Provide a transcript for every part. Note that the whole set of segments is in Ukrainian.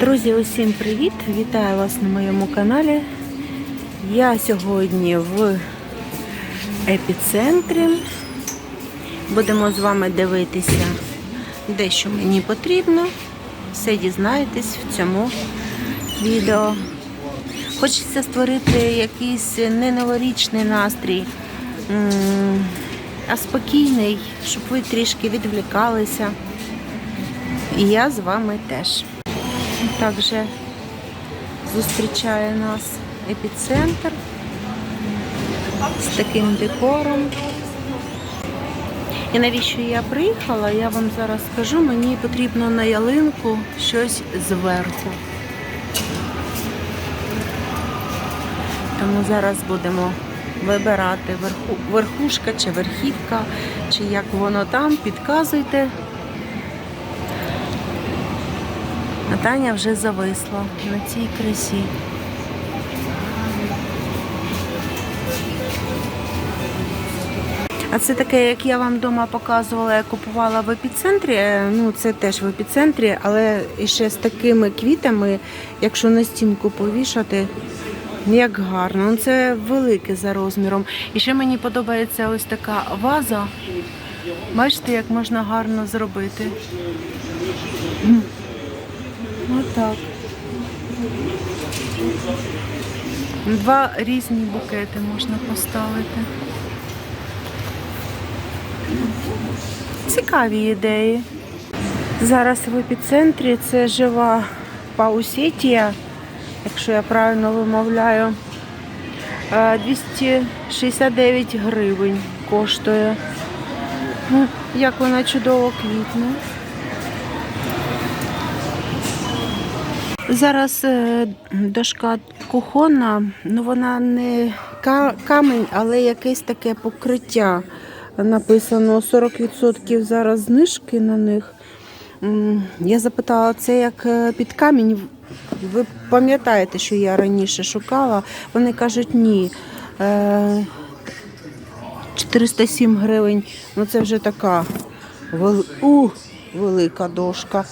Друзі, усім привіт! Вітаю вас на моєму каналі. Я сьогодні в епіцентрі. Будемо з вами дивитися, де що мені потрібно. Все дізнаєтесь в цьому відео. Хочеться створити якийсь не новорічний настрій, а спокійний, щоб ви трішки відвлікалися. І я з вами теж. Також зустрічає нас епіцентр з таким декором. І навіщо я приїхала, я вам зараз скажу, мені потрібно на ялинку щось зверху. Тому зараз будемо вибирати верху, верхушка чи верхівка, чи як воно там, підказуйте. А Таня вже зависла на цій красі. А це таке, як я вам вдома показувала, я купувала в епіцентрі. Е, Ну, це теж в епіцентрі, але ще з такими квітами, якщо на стінку повішати, як гарно. Ну, це велике за розміром. І ще мені подобається ось така ваза. Бачите, як можна гарно зробити. Отак. Два різні букети можна поставити. Цікаві ідеї. Зараз в епіцентрі це жива паусетія, якщо я правильно вимовляю. Е, 269 гривень коштує. Ну, Як вона чудово квітне. Зараз е, дошка кухонна, ну вона не ка- камінь, але якесь таке покриття. Написано 40% зараз знижки на них. Я запитала, це як е, під камінь. Ви пам'ятаєте, що я раніше шукала? Вони кажуть, ні. Е, 407 гривень. Ну це вже така у, велика дошка.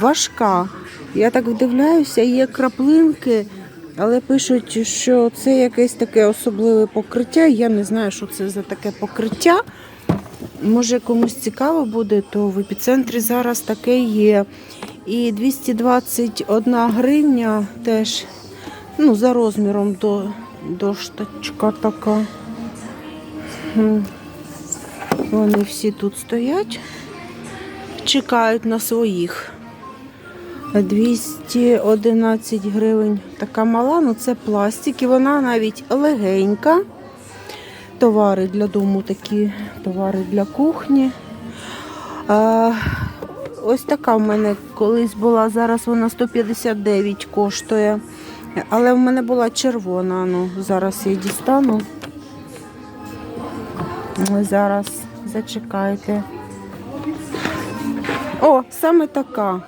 Важка. Я так вдивляюся, є краплинки, але пишуть, що це якесь таке особливе покриття. Я не знаю, що це за таке покриття. Може комусь цікаво буде, то в епіцентрі зараз таке є. І 221 гривня теж ну, за розміром до, дошточка така. Вони всі тут стоять, чекають на своїх. 211 гривень така мала, ну це пластик, і вона навіть легенька. Товари для дому такі, товари для кухні. А, ось така в мене колись була, зараз вона 159 коштує. Але в мене була червона, ну зараз я дістану. Зараз зачекайте. О, саме така.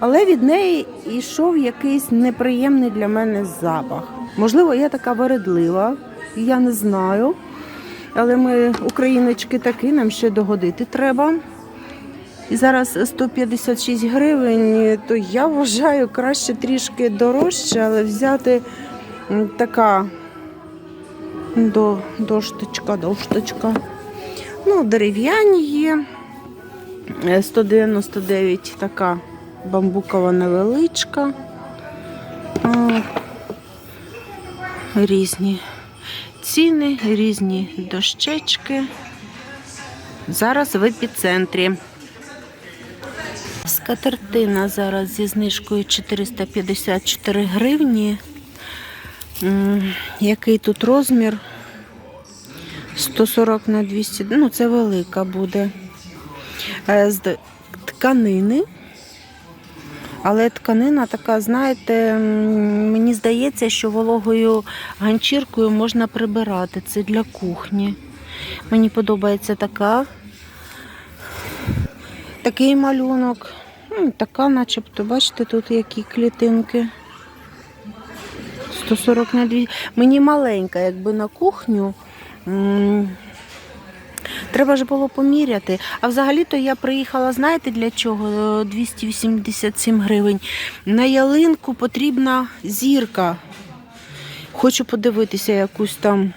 Але від неї йшов якийсь неприємний для мене запах. Можливо, я така вередлива, я не знаю. Але ми, україночки, такі, нам ще догодити треба. І зараз 156 гривень, то я вважаю краще трішки дорожче, але взяти така до, дошточка, дошточка. Ну, дерев'яні є. Е, 199 така бамбукова невеличка. Різні ціни, різні дощечки. Зараз в епіцентрі. Скатертина зараз зі знижкою 454 гривні. Який тут розмір? 140 на 200, ну це велика буде. Е, З тканини. Але тканина така, знаєте, мені здається, що вологою ганчіркою можна прибирати. Це для кухні. Мені подобається така. Такий малюнок. Така, начебто, бачите, тут які клітинки. 140 на 2. Мені маленька, якби на кухню. Треба ж було поміряти. А взагалі-то я приїхала, знаєте для чого? Е, 287 гривень. На ялинку потрібна зірка. Хочу подивитися якусь там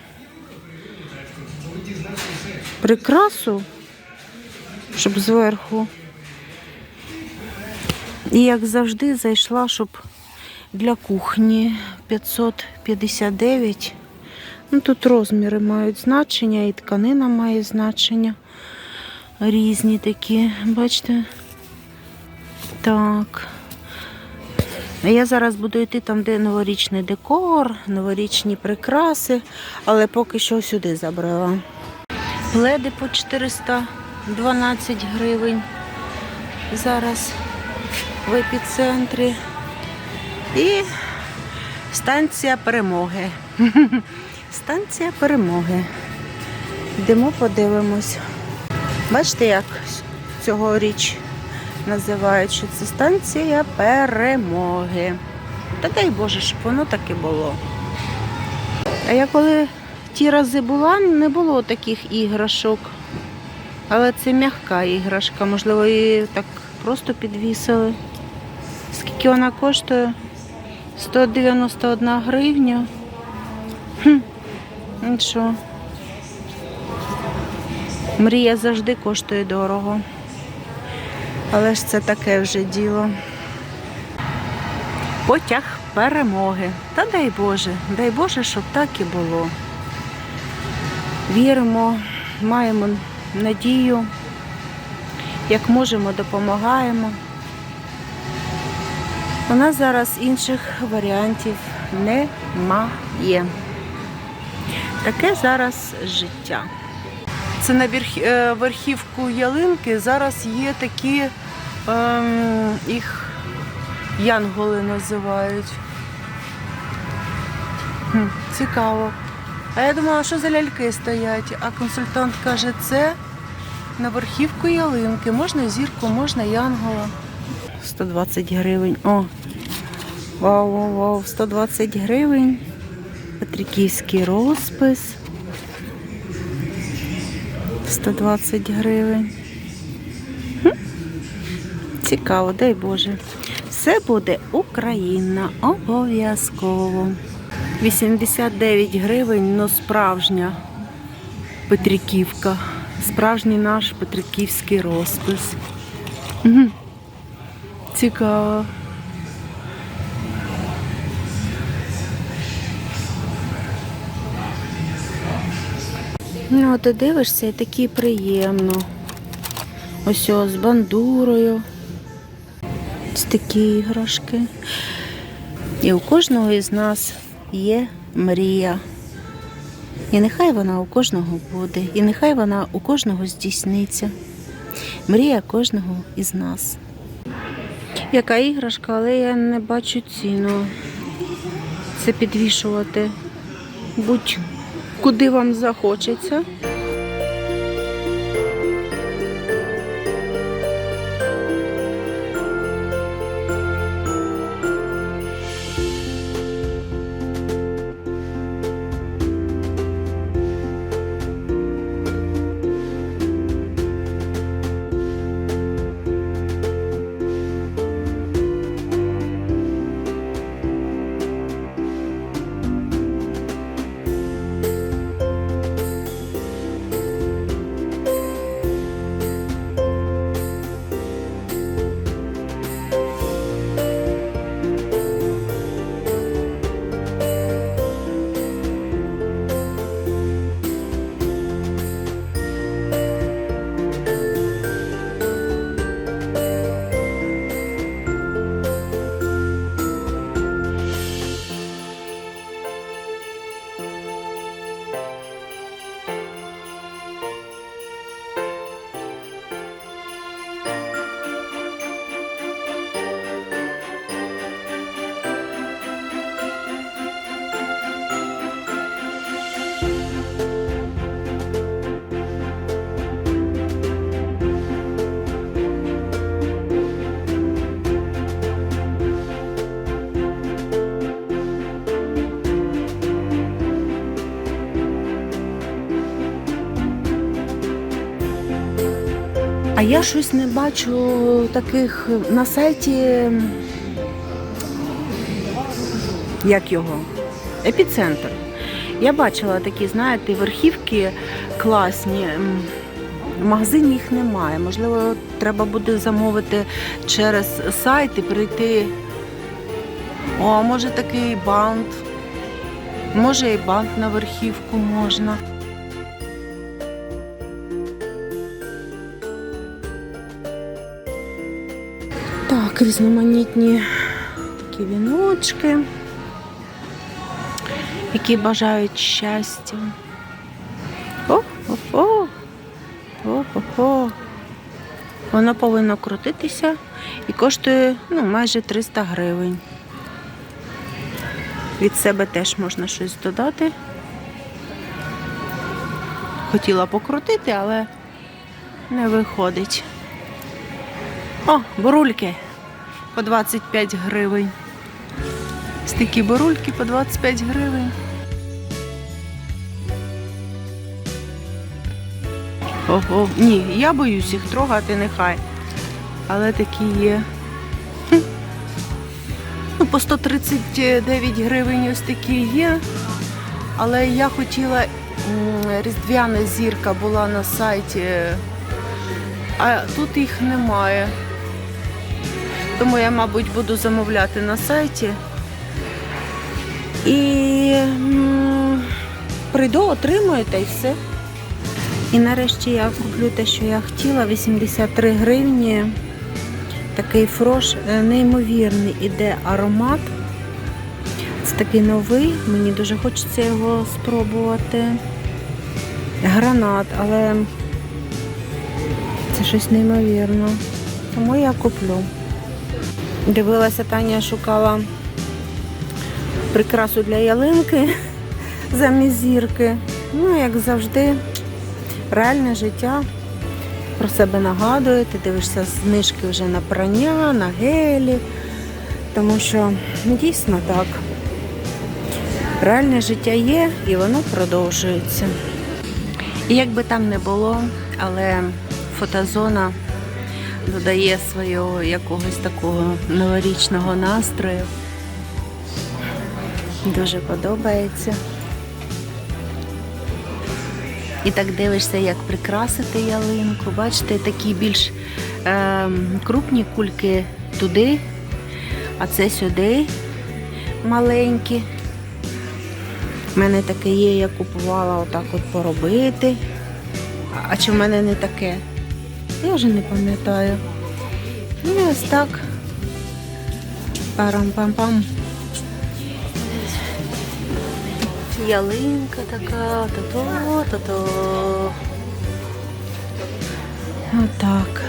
прикрасу, щоб зверху. І як завжди зайшла, щоб для кухні 559. Ну, тут розміри мають значення, і тканина має значення. Різні такі, бачите? Так. Я зараз буду йти там, де новорічний декор, новорічні прикраси, але поки що сюди забрала. Пледи по 412 гривень. Зараз в епіцентрі. І станція перемоги. Станція перемоги. Йдемо подивимось. Бачите, як цьогоріч називають, що це станція перемоги. Та дай Боже, щоб воно так і було. А я коли ті рази була, не було таких іграшок. Але це м'яка іграшка, можливо, її так просто підвісили. Скільки вона коштує? 191 гривня. Хм. Ну що? Мрія завжди коштує дорого. Але ж це таке вже діло. Потяг перемоги. Та дай Боже, дай Боже, щоб так і було. Віримо, маємо надію, як можемо, допомагаємо. У нас зараз інших варіантів немає. Таке зараз життя. Це на верх- е, верхівку ялинки зараз є такі, ем, їх янголи називають. Хм, цікаво. А я думала, що за ляльки стоять, а консультант каже, це на верхівку ялинки. Можна зірку, можна янгола. 120 гривень. О! Вау, вау, вау, 120 гривень. Петриківський розпис. 120 гривень. Цікаво, дай Боже. Все буде Україна, обов'язково. 89 гривень, но справжня Петриківка. Справжній наш Петриківський розпис. Цікаво. Ну, ти дивишся і такі приємно. Ось з бандурою. Ось такі іграшки. І у кожного із нас є мрія. І нехай вона у кожного буде, і нехай вона у кожного здійсниться. Мрія кожного із нас. Яка іграшка, але я не бачу ціну. Це підвішувати. Будь куди вам захочеться. А я щось не бачу таких на сайті. Як його? Епіцентр. Я бачила такі, знаєте, верхівки класні. В магазині їх немає. Можливо, треба буде замовити через сайт і прийти. О, може такий бант. Може і бант на верхівку можна. Так, різноманітні такі віночки, які бажають щастя. О, о, о, о, о, о. Воно повинно крутитися і коштує ну, майже 300 гривень. Від себе теж можна щось додати. Хотіла покрутити, але не виходить. О, бурульки по 25 гривень. Ось такі бурульки по 25 гривень. Ого, ні, я боюсь їх трогати, нехай. Але такі є. Ну, по 139 гривень ось такі є. Але я хотіла різдвяна зірка була на сайті, а тут їх немає. Тому я, мабуть, буду замовляти на сайті. І прийду, отримую та й все. І нарешті я куплю те, що я хотіла, 83 гривні. Такий фрош е, неймовірний іде аромат. Це такий новий, мені дуже хочеться його спробувати. Гранат, але це щось неймовірно. Тому я куплю. Дивилася, Таня шукала прикрасу для ялинки замість зірки. Ну, як завжди, реальне життя про себе нагадує, ти дивишся знижки вже на прання, на гелі. Тому що ну, дійсно так. Реальне життя є і воно продовжується. І як би там не було, але фотозона додає свого якогось такого новорічного настрою. Дуже подобається. І так дивишся, як прикрасити ялинку. Бачите, такі більш е, крупні кульки туди, а це сюди маленькі. У мене таке є, я купувала отак от поробити. А чи в мене не таке? Я вже не пам'ятаю. І ось так. Парам-пам-пам. Ялинка така, то-то, то-то. Отак.